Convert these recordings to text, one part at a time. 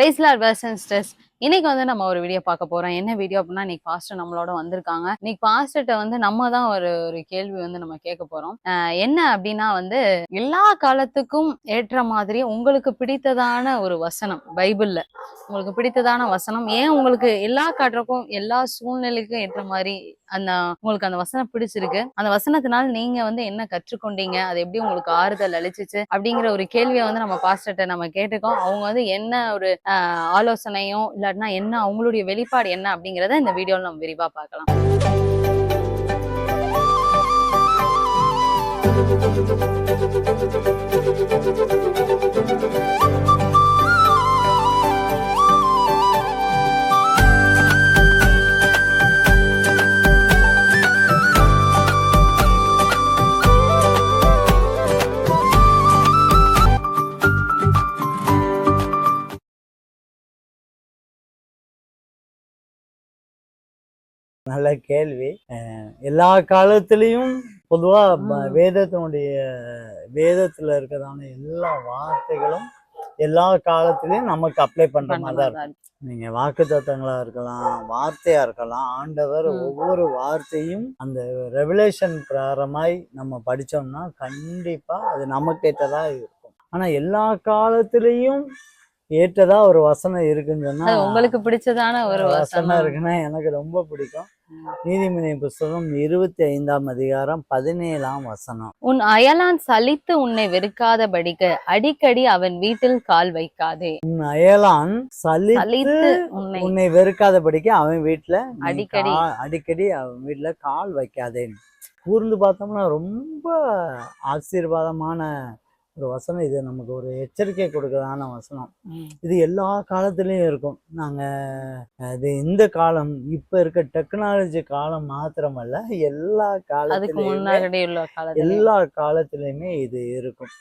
பிரைஸ்லார் வேர்சன்ஸ்டர்ஸ் இன்னைக்கு வந்து நம்ம ஒரு வீடியோ பார்க்க போறோம். என்ன வீடியோ அப்படின்னா இன்னைக்கு பாஸ்டர் நம்மளோட வந்திருக்காங்க. இன்னைக்கு பாஸ்டர்ட்ட வந்து நம்ம தான் ஒரு ஒரு கேள்வி வந்து நம்ம கேட்க போறோம். ஆஹ் என்ன அப்படின்னா வந்து எல்லா காலத்துக்கும் ஏற்ற மாதிரி உங்களுக்கு பிடித்ததான ஒரு வசனம் பைபிள்ல. உங்களுக்கு பிடித்ததான வசனம். ஏன் உங்களுக்கு எல்லா காட்டுறக்கும் எல்லா சூழ்நிலைக்கும் ஏற்ற மாதிரி அந்த உங்களுக்கு அந்த வசனம் பிடிச்சிருக்கு? அந்த வசனத்தினால நீங்க வந்து என்ன கற்றுக்கொண்டீங்க? அது எப்படி உங்களுக்கு ஆறுதல் அளிச்சிச்சு? அப்படிங்கிற ஒரு கேள்வியை வந்து நம்ம பாஸ்டர்ட்ட நம்ம கேட்டுக்கோம். அவங்க வந்து என்ன ஒரு ஆஹ், இல்ல இல்லாட்டினா என்ன அவங்களுடைய வெளிப்பாடு என்ன அப்படிங்கறத இந்த வீடியோவில் நம்ம விரிவா பார்க்கலாம். நல்ல கேள்வி எல்லா காலத்திலையும் பொதுவா ப- ம். வேதத்தினுடைய வேதத்துல இருக்கிறதான எல்லா வார்த்தைகளும் எல்லா காலத்திலையும் நமக்கு அப்ளை பண்ற பண்ண மாதிரி தான் இருக்கும் நீங்க வாக்கு தத்தங்களா இருக்கலாம் வார்த்தையா இருக்கலாம் ஆண்டவர். ஒவ்வொரு வார்த்தையும் அந்த ரெவலேஷன் பிரகாரமாய் நம்ம படிச்சோம்னா கண்டிப்பா அது நமக்கு ஏற்றதா இருக்கும் ஆனா எல்லா காலத்திலையும் ஏற்றதா ஒரு வசனம் இருக்குன்னு சொன்னா உங்களுக்கு பிடிச்சதான ஒரு வசனம் இருக்குன்னா எனக்கு ரொம்ப பிடிக்கும். நீதிமொழி புஸ்தகம் இருபத்தி ஐந்தாம் அதிகாரம் பதினேழாம் வசனம். உன் அயலான் சலித்து உன்னை வெறுக்காதபடிக்கு அடிக்கடி அவன் வீட்டில் கால் வைக்காதே. உன் அயலான் சலித்து உன்னை உன்னை வெறுக்காதபடிக்கு அவன் வீட்டுல அடிக்கடி. அடிக்கடி அவன் வீட்டுல கால் வைக்காதேன்னு கூர்ந்து பார்த்தோம்னா ரொம்ப ஆசீர்வாதமான ஒரு வசனம் இது. நமக்கு ஒரு எச்சரிக்கை கொடுக்கறதான வசனம். இது எல்லா காலத்துலயும் இருக்கும். நாங்க அது இந்த காலம் இப்ப இருக்க டெக்னாலஜி காலம் மாத்திரமல்ல எல்லா காலத்திலயுமே. எல்லா காலத்திலயுமே இது இருக்கும்.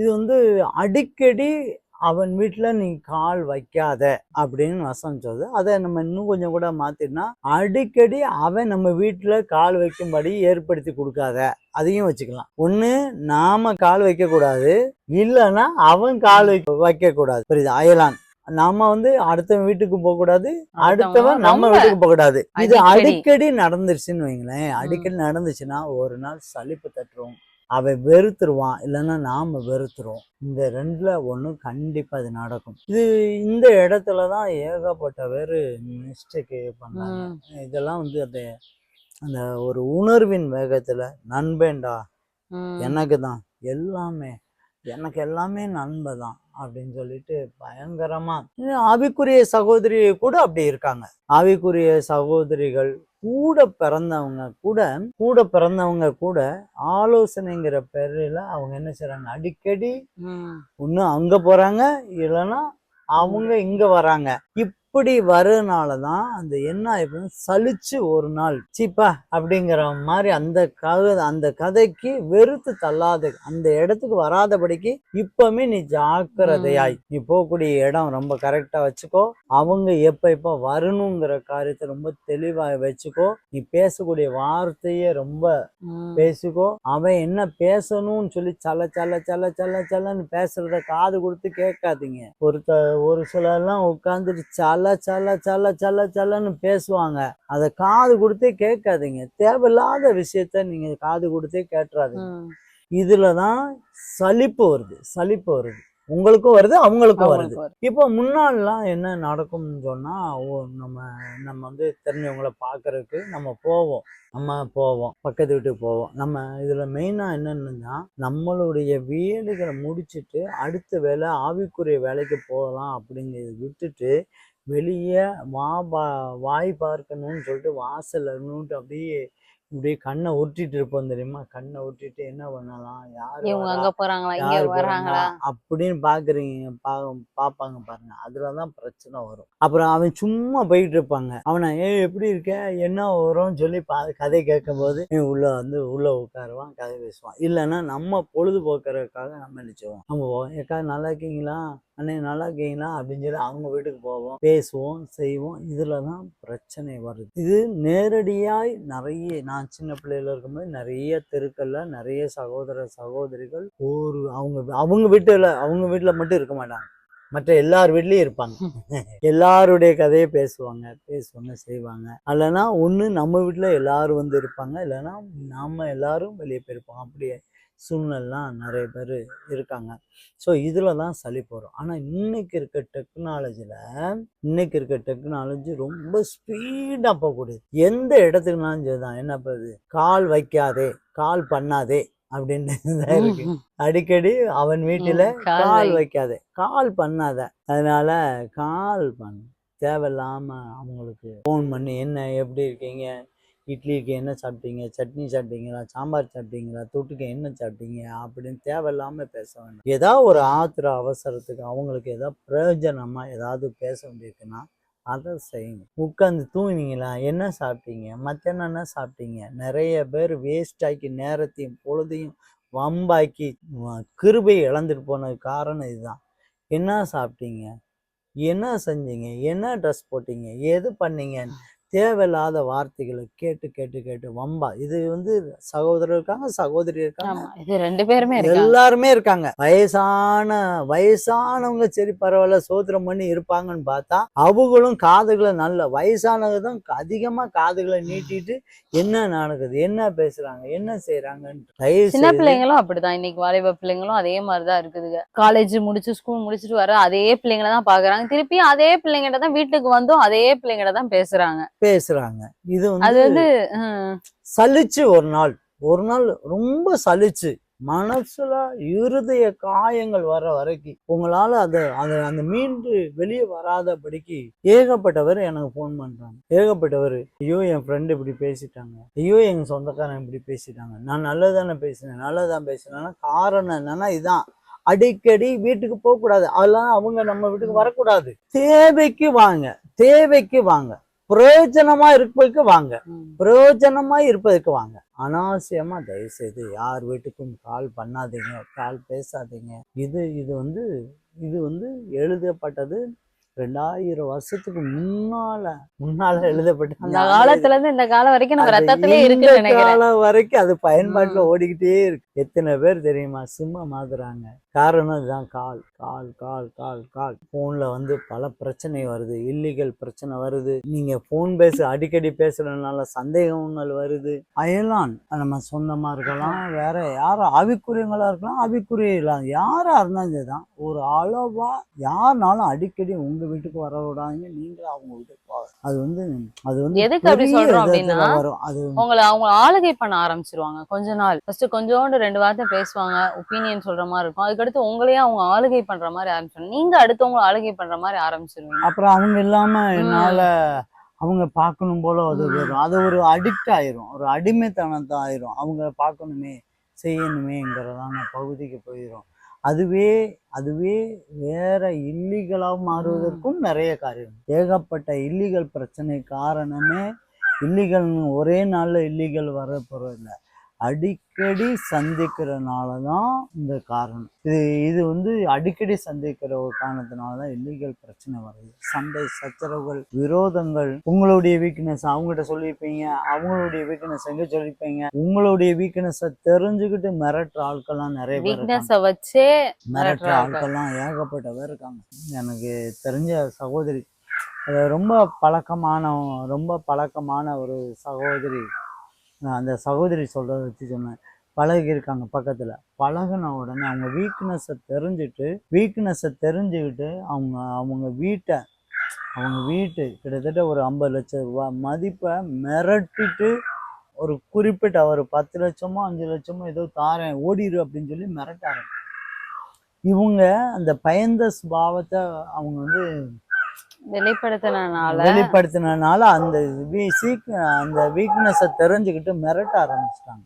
இது வந்து அடிக்கடி அவன் வீட்டுல நீ கால் வைக்காத அப்படின்னு வசனம் சொல்லுது. அதை நம்ம இன்னும் கொஞ்சம் கூட மாத்தினா அடிக்கடி அவன் நம்ம வீட்டுல கால் வைக்கும்படி ஏற்படுத்தி கொடுக்காத. அதையும் வச்சுக்கலாம். ஒண்ணு நாம கால் வைக்க கூடாது இல்லைன்னா அவன் கால் வைக்க வைக்க கூடாது புரியுது? அயலான். நாம வந்து அடுத்தவன் வீட்டுக்கு போக கூடாது அடுத்தவன் நம்ம வீட்டுக்கு போக கூடாது இது அடிக்கடி. நடந்துருச்சுன்னு வைங்களேன். அடிக்கடி நடந்துச்சுன்னா ஒரு நாள் சலிப்பு தட்டுரும். அவன் வெறுத்துருவான் இல்லைன்னா நாம வெறுத்துருவோம். இந்த ரெண்டுல ஒண்ணு கண்டிப்பா இது நடக்கும். இது இந்த இடத்துல தான் ஏகப்பட்ட பேர் மிஸ்டேக் பண்ணாங்க. இதெல்லாம் வந்து அந்த அந்த ஒரு உணர்வின் வேகத்துல நண்பேண்டா. எனக்கு தான் எல்லாமே எனக்கு எல்லாமே நன்மை தான் அப்படின்னு சொல்லிட்டு பயங்கரமா இது ஆவிக்குரிய சகோதரி கூட அப்படி இருக்காங்க. ஆவிக்குரிய சகோதரிகள் கூட பிறந்தவங்க கூட கூட பிறந்தவங்க கூட ஆலோசனைங்கிற பேரில் அவங்க என்ன செய்றாங்க அடிக்கடி. ஒண்ணு அங்க போறாங்க இல்லைன்னா அவங்க இங்க வராங்க இப்படி வரனால தான் அந்த என்ன ஆயிடுது சலிச்சு ஒரு நாள். சீப்பா அப்படிங்கிற மாதிரி அந்த கதை அந்த கதைக்கு வெறுத்து தள்ளாத அந்த இடத்துக்கு வராதபடிக்கு இப்பவுமே நீ ஜாக்கிரதையாய். நீ போகக்கூடிய இடம் ரொம்ப கரெக்டா வச்சுக்கோ. அவங்க எப்ப எப்ப வரணுங்கிற காரியத்தை ரொம்ப தெளிவா வச்சுக்கோ. நீ பேசக்கூடிய வார்த்தையை ரொம்ப. பேசிக்கோ. அவன் என்ன பேசணும்னு சொல்லி சல சல சல சல சலன்னு பேசுறத காது கொடுத்து கேட்காதீங்க. ஒருத்த ஒரு சிலர்லாம் உட்காந்துட்டு சல சல சல சல சலன்னு பேசுவாங்க. அதை காது கொடுத்தே கேட்காதீங்க. தேவையில்லாத விஷயத்த நீங்க காது கொடுத்தே கேட்டுறாதீங்க. ம். இதுலதான் சலிப்பு வருது சலிப்பு வருது. உங்களுக்கும் வருது அவங்களுக்கும் வருது. இப்போ முன்னாடிலாம் என்ன நடக்கும்னு சொன்னா நம்ம நம்ம வந்து தெரிஞ்சவங்கள பார்க்கறதுக்கு நம்ம போவோம். நம்ம போவோம் பக்கத்து வீட்டுக்கு போவோம். நம்ம இதுல மெயினா என்னன்னா நம்மளுடைய வேலைகளை முடிச்சிட்டு அடுத்த வேலை ஆவிக்குரிய வேலைக்கு போகலாம் அப்படிங்கிறத விட்டுட்டு வெளியே வா பா வாய் பார்க்கணும்னு சொல்லிட்டு வாசல்ல இருந்துட்டு அப்படியே இப்படியே கண்ணை உருட்டிட்டு இருப்போம் தெரியுமா? கண்ணை உருட்டிட்டு என்ன பண்ணலாம்? யாரு இவங்க வரா? அங்க போறாங்களா? இங்க யாரு வராங்களா போறாங்க அப்படின்னு பாக்குறீங்க பா பாப்பாங்க பாருங்க. அதுலதான் பிரச்சனை வரும். அப்புறம் அவன் சும்மா போயிட்டு இருப்பாங்க. அவனை ஏ எப்படி இருக்க? என்ன வரும்னு சொல்லி பா கதை கேட்கும் போது உள்ள வந்து உள்ள உட்காருவான் கதை பேசுவான். இல்லைன்னா நம்ம பொழுதுபோக்குறதுக்காக நம்ம நினைச்சுவோம் நம்ம ஏக்கா நல்லா இருக்கீங்களா? அன்னைக்கு நல்லா இருக்கீங்களா? அப்படின்னு சொல்லி அவங்க வீட்டுக்கு போவோம். பேசுவோம் செய்வோம். இதில் தான் பிரச்சனை வருது. இது நேரடியாய் நிறைய நான் சின்ன பிள்ளையில இருக்கும்போது நிறைய தெருக்கள்ல நிறைய சகோதர சகோதரிகள் ஒரு அவங்க அவங்க வீட்டில் அவங்க வீட்டில் மட்டும் இருக்க மாட்டாங்க. மற்ற எல்லார் வீட்லயும் இருப்பாங்க. எல்லாருடைய கதையை பேசுவாங்க பேசுவாங்க செய்வாங்க. இல்லைன்னா ஒண்ணு நம்ம வீட்ல எல்லாரும் வந்து இருப்பாங்க இல்லைன்னா நாம எல்லாரும் வெளியே போயிருப்போம். அப்படியே சூழ்நிலாம் நிறைய பேர் இருக்காங்க. ஸோ இதில் தான் சளி போகிறோம் ஆனால் இன்னைக்கு இருக்க டெக்னாலஜியில் இன்னைக்கு இருக்க டெக்னாலஜி ரொம்ப ஸ்பீடாக போகக்கூடியது. எந்த இடத்துக்குனாலும் சரிதான். என்ன பண்ணுது? கால் வைக்காதே கால் பண்ணாதே அப்படின்னு இருக்கு. அடிக்கடி அவன் வீட்டில் கால். வைக்காதே. கால் பண்ணாத. அதனால கால் பண்ணு. தேவையில்லாம அவங்களுக்கு ஃபோன் பண்ணி. என்ன? எப்படி இருக்கீங்க? இட்லிக்கு என்ன சாப்பிட்டீங்க? சட்னி சாப்பிட்டீங்களா? சாம்பார் சாப்பிட்டீங்களா? தொட்டுக்க என்ன சாப்பிட்டீங்க? அப்படின்னு தேவையில்லாம பேச வேண்டாம். ஏதாவது ஒரு ஆத்திர அவசரத்துக்கு அவங்களுக்கு ஏதாவது பிரயோஜனமா ஏதாவது பேச வேண்டியிருக்குன்னா அதை செய்யுங்க உட்காந்து தூங்கினீங்களா? என்ன சாப்பிட்டீங்க? மத்தியானம் என்ன சாப்பிட்டீங்க? நிறைய பேர் வேஸ்ட் ஆக்கி நேரத்தையும் பொழுதையும் வம்பாக்கி கிருபை இழந்துட்டு போனது காரணம் இதுதான். என்ன சாப்பிட்டீங்க? என்ன செஞ்சீங்க? என்ன ட்ரெஸ் போட்டீங்க? எது பண்ணீங்க தேவையில்லாத வார்த்தைகளை கேட்டு கேட்டு கேட்டு வம்பா. இது வந்து சகோதரர் இருக்காங்க சகோதரி இருக்காங்க. இது ரெண்டு பேருமே எல்லாருமே இருக்காங்க. வயசான வயசானவங்க சரி பரவாயில்ல சோத்திரம் பண்ணி இருப்பாங்கன்னு பார்த்தா அவங்களும் காதுகளை நல்ல வயசானவங்க தான் அதிகமா காதுகளை நீட்டிட்டு என்ன நடக்குது என்ன பேசுறாங்க என்ன செய்யறாங்கன்னு சின்ன பிள்ளைங்களும் அப்படிதான். இன்னைக்கு வாலிப பிள்ளைங்களும் அதே மாதிரிதான் இருக்குதுங்க. காலேஜ் முடிச்சு ஸ்கூல் முடிச்சுட்டு வர அதே பிள்ளைங்கள தான் பாக்குறாங்க. திருப்பி அதே பிள்ளைங்கிட்ட தான் வீட்டுக்கு வந்தும் அதே பிள்ளைங்கிட்ட தான் பேசுறாங்க. பேசுறாங்க. இது வந்து சலிச்சு ஒரு நாள். ஒரு நாள் ரொம்ப சலிச்சு. மனசுல இருதய காயங்கள் வர வரைக்கும் உங்களால அதை அதை அந்த மீண்டு வெளியே வராதபடிக்கு ஏகப்பட்டவர் எனக்கு ஃபோன் பண்றாங்க. ஏகப்பட்டவர் ஐயோ என் ஃப்ரெண்டு இப்படி பேசிட்டாங்க. ஐயோ எங்க சொந்தக்காரன் இப்படி பேசிட்டாங்க. நான் நல்லதானே பேசினேன் நல்லதான் பேசினேன்னா காரணம் என்னன்னா இதான். அடிக்கடி வீட்டுக்கு போக கூடாது அதெல்லாம் அவங்க நம்ம வீட்டுக்கு வரக்கூடாது. தேவைக்கு வாங்க. தேவைக்கு வாங்க. பிரயோஜனமா இருப்பதுக்கு வாங்க. பிரயோஜனமா இருப்பதற்கு வாங்க. அனாவசியமா தயவு செய்து யார் வீட்டுக்கும் கால் பண்ணாதீங்க கால் பேசாதீங்க. இது இது வந்து இது வந்து எழுதப்பட்டது ரெண்டாயிரம் வருஷத்துக்கு முன்னால முன்னால எழுதப்பட்ட அந்த காலத்துல இருந்து இந்த காலம் வரைக்கும் நம்ம ரத்தத்திலே நினைக்கிறேன். காலம் வரைக்கும் அது பயன்பாட்டுல. ஓடிக்கிட்டே இருக்கு. எத்தனை பேர் தெரியுமா? சிம்ம மாத்துறாங்க. காரணம் இதுதான். கால் கால் கால் கால் கால். போன்ல வந்து பல பிரச்சனை வருது. இல்லீகல் பிரச்சனை வருது. நீங்க போன் பேச அடிக்கடி பேசுறதுனால சந்தேகங்கள் வருது. அயலான் நம்ம சொந்தமா இருக்கலாம். வேற யாரும் ஆவிக்குரியங்களா இருக்கலாம். ஆவிக்குரிய யாரா இருந்தாலும் சரிதான் ஒரு அளவா யாருனாலும் அடிக்கடி உங்க வீட்டுக்கு வர விடாதீங்க நீங்க அவங்க வீட்டுக்கு போக அது வந்து அது வந்து எதுக்கு அப்படி சொல்றோம் அப்படின்னா, வரும். அது உங்களை அவங்க ஆளுகை பண்ண ஆரம்பிச்சிருவாங்க கொஞ்ச நாள். ஃபர்ஸ்ட் கொஞ்சோண்டு ரெண்டு வார்த்தை பேசுவாங்க ஒப்பீனியன் சொல்ற மாதிரி இருக்கும். அதுக்கடுத்து உங்களையே அவங்க ஆளுகை பண்ற மாதிரி ஆரம்பிச்சிடும் நீங்க அடுத்தவங்க ஆளுகை பண்ற மாதிரி ஆரம்பிச்சிருவீங்க. அப்புறம் அவங்க இல்லாம. என்னால அவங்க பார்க்கணும் போல அது வரும் அது ஒரு அடிக்ட் ஆயிரும். ஒரு அடிமைத்தனத்தை ஆயிரும். அவங்க பார்க்கணுமே செய்யணுமேங்கிறதான பகுதிக்கு போயிடும் அதுவே அதுவே வேற இல்லீகலாக மாறுவதற்கும் நிறைய காரியம் ஏகப்பட்ட இல்லீகல் பிரச்சனை காரணமே இல்லீகல் ஒரே நாளில் இல்லீகல் வர போகிறதில்லை அடிக்கடி சந்திக்கிறனால தான் இந்த காரணம் இது இது வந்து அடிக்கடி சந்திக்கிற ஒரு காரணத்தினால தான் இல்லீகல் பிரச்சனை வருது சண்டை சச்சரவுகள் விரோதங்கள் உங்களுடைய வீக்னஸ் அவங்ககிட்ட சொல்லியிருப்பீங்க அவங்களுடைய வீக்னஸ் எங்க சொல்லியிருப்பீங்க உங்களுடைய வீக்னஸை தெரிஞ்சுக்கிட்டு மிரட்டுற ஆட்கள்லாம் நிறைய. வீக்னஸ வச்சே மிரட்டுற மிரட்டுற ஆட்கள். ஆட்கள்லாம் ஏகப்பட்ட பேர் இருக்காங்க எனக்கு தெரிஞ்ச சகோதரி ரொம்ப பழக்கமான ரொம்ப பழக்கமான ஒரு சகோதரி நான் அந்த சகோதரி சொல்கிறத வச்சு சொன்னேன். பழகி இருக்காங்க பக்கத்துல. பழகுன உடனே அவங்க வீக்னஸை தெரிஞ்சுட்டு வீக்னஸை தெரிஞ்சுக்கிட்டு அவங்க அவங்க வீட்டை அவங்க வீட்டு கிட்டத்தட்ட ஒரு ஐம்பது லட்சம் ரூபா மதிப்பை மிரட்டிட்டு ஒரு குறிப்பிட்ட ஒரு பத்து லட்சமோ அஞ்சு லட்சமோ ஏதோ தாரேன் ஓடிடு அப்படின்னு சொல்லி மிரட்டாரு இவங்க அந்த பயந்த சுபாவத்தை அவங்க வந்து வெளிப்படுத்தினால வெளிப்படுத்தினால அந்த சீக் அந்த வீக்னஸை தெரிஞ்சுக்கிட்டு மிரட்ட ஆரம்பிச்சிட்டாங்க.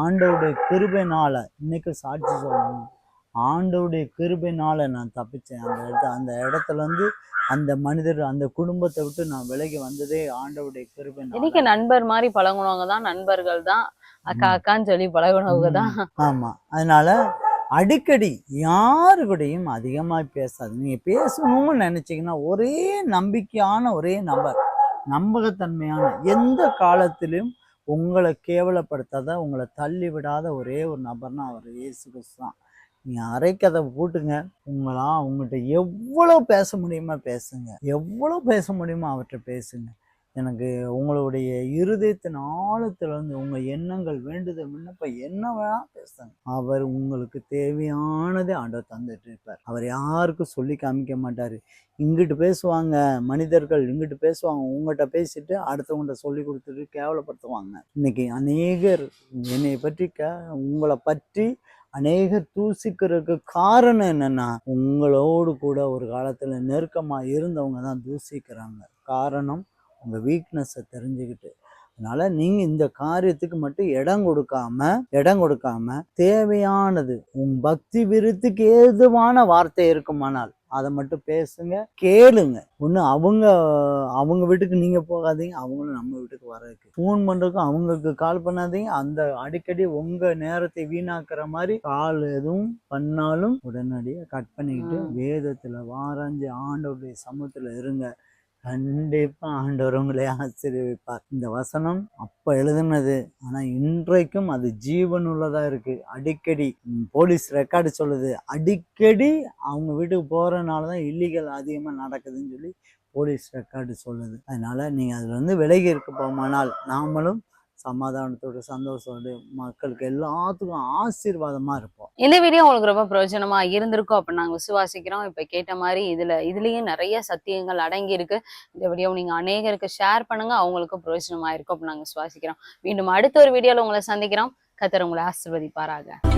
ஆண்டவுடைய கிருபைனால இன்னைக்கு சாட்சி சொல்லணும். ஆண்டவுடைய கிருபைனால நான் தப்பிச்சேன். அந்த இடத்த அந்த இடத்துல இருந்து அந்த மனிதர் அந்த குடும்பத்தை விட்டு நான் விலகி வந்ததே ஆண்டவுடைய கிருபைனால. இன்னைக்கு நண்பர் மாதிரி பழகுனவங்க தான் நண்பர்கள் தான். அக்கா அக்கான்னு சொல்லி பழகுனவங்க தான். ஆமா. அதனால அடிக்கடி யாரு கூடயும் அதிகமாக பேசாது. நீங்கள் பேசணும்னு நினச்சிங்கன்னா ஒரே நம்பிக்கையான ஒரே நபர் நம்பகத்தன்மையான எந்த காலத்திலும் உங்களை கேவலப்படுத்தாத உங்களை தள்ளி விடாத ஒரே ஒரு நபர்னா அவர் இயேசு கிறிஸ்து தான். நீ அரைக்கதை போட்டுங்க. உங்களா அவங்ககிட்ட எவ்வளோ பேச முடியுமோ பேசுங்க. எவ்வளோ பேச முடியுமோ அவர்கிட்ட பேசுங்க. எனக்கு உங்களுடைய இருதயத்தின் ஆழத்திலிருந்து உங்கள் எண்ணங்கள் வேண்டுதல் விண்ணப்பம் என்ன வேணா பேசுங்க. அவர் உங்களுக்கு தேவையானதை ஆண்டவர் தந்துட்டு இருப்பார் அவர் யாருக்கும் சொல்லி காமிக்க மாட்டார். இங்கிட்டு பேசுவாங்க மனிதர்கள் இங்கிட்டு பேசுவாங்க உங்கள்கிட்ட பேசிட்டு அடுத்தவங்கள்ட்ட சொல்லி கொடுத்துட்டு கேவலப்படுத்துவாங்க. இன்னைக்கு அநேகர் என்னை பற்றி கே உங்களை பற்றி அநேகர் தூசிக்கிறதுக்கு காரணம் என்னன்னா உங்களோடு கூட ஒரு காலத்துல நெருக்கமா இருந்தவங்க தான் தூசிக்கிறாங்க. காரணம் உங்க வீக்னஸை தெரிஞ்சுக்கிட்டு அதனால நீங்க இந்த காரியத்துக்கு மட்டும் இடம் கொடுக்காம இடம் கொடுக்காம தேவையானது உன் பக்தி விருத்துக்கு ஏதுவான வார்த்தை இருக்குமானால் அதை மட்டும் பேசுங்க கேளுங்க. ஒன்று அவங்க அவங்க வீட்டுக்கு நீங்க போகாதீங்க அவங்களும் நம்ம வீட்டுக்கு வர்றதுக்கு. ஃபோன் பண்றதுக்கும் அவங்களுக்கு கால் பண்ணாதீங்க அந்த அடிக்கடி உங்க நேரத்தை வீணாக்குற மாதிரி கால் எதுவும் பண்ணாலும் உடனடியாக கட் பண்ணிக்கிட்டு. வேதத்துல வாராஞ்சு ஆண்டவருடைய சமூகத்துல இருங்க. கண்டிப்பாக ஆண்டவர் உங்களை ஆசீர்விப்பார். இந்த வசனம் அப்போ எழுதுனது ஆனால் இன்றைக்கும் அது ஜீவன் உள்ளதாக இருக்குது அடிக்கடி போலீஸ் ரெக்கார்டு சொல்லுது அடிக்கடி அவங்க வீட்டுக்கு போகிறனால தான் இல்லீகல் அதிகமாக நடக்குதுன்னு சொல்லி போலீஸ் ரெக்கார்டு சொல்லுது. அதனால் நீங்கள் அதில் வந்து விலகி இருக்க போமானால் நாமளும் சமாதானத்தோட சந்தோஷத்தோடு மக்களுக்கு எல்லாத்துக்கும் ஆசீர்வாதமா இருப்போம். இந்த வீடியோ உங்களுக்கு ரொம்ப பிரயோஜனமா இருந்திருக்கும் அப்படின்னு நாங்கள் விசுவாசிக்கிறோம். இப்போ கேட்ட மாதிரி இதுல இதுலயும் நிறைய சத்தியங்கள் அடங்கி இருக்கு. இந்த வீடியோ நீங்க அநேகருக்கு ஷேர் பண்ணுங்க. அவங்களுக்கும் பிரயோஜனமா இருக்கும் அப்படின்னு நாங்கள் விசுவாசிக்கிறோம். மீண்டும் அடுத்த ஒரு வீடியோவில் உங்களை சந்திக்கிறோம். கத்தர் உங்களை ஆசிர்வதிப்பாராக.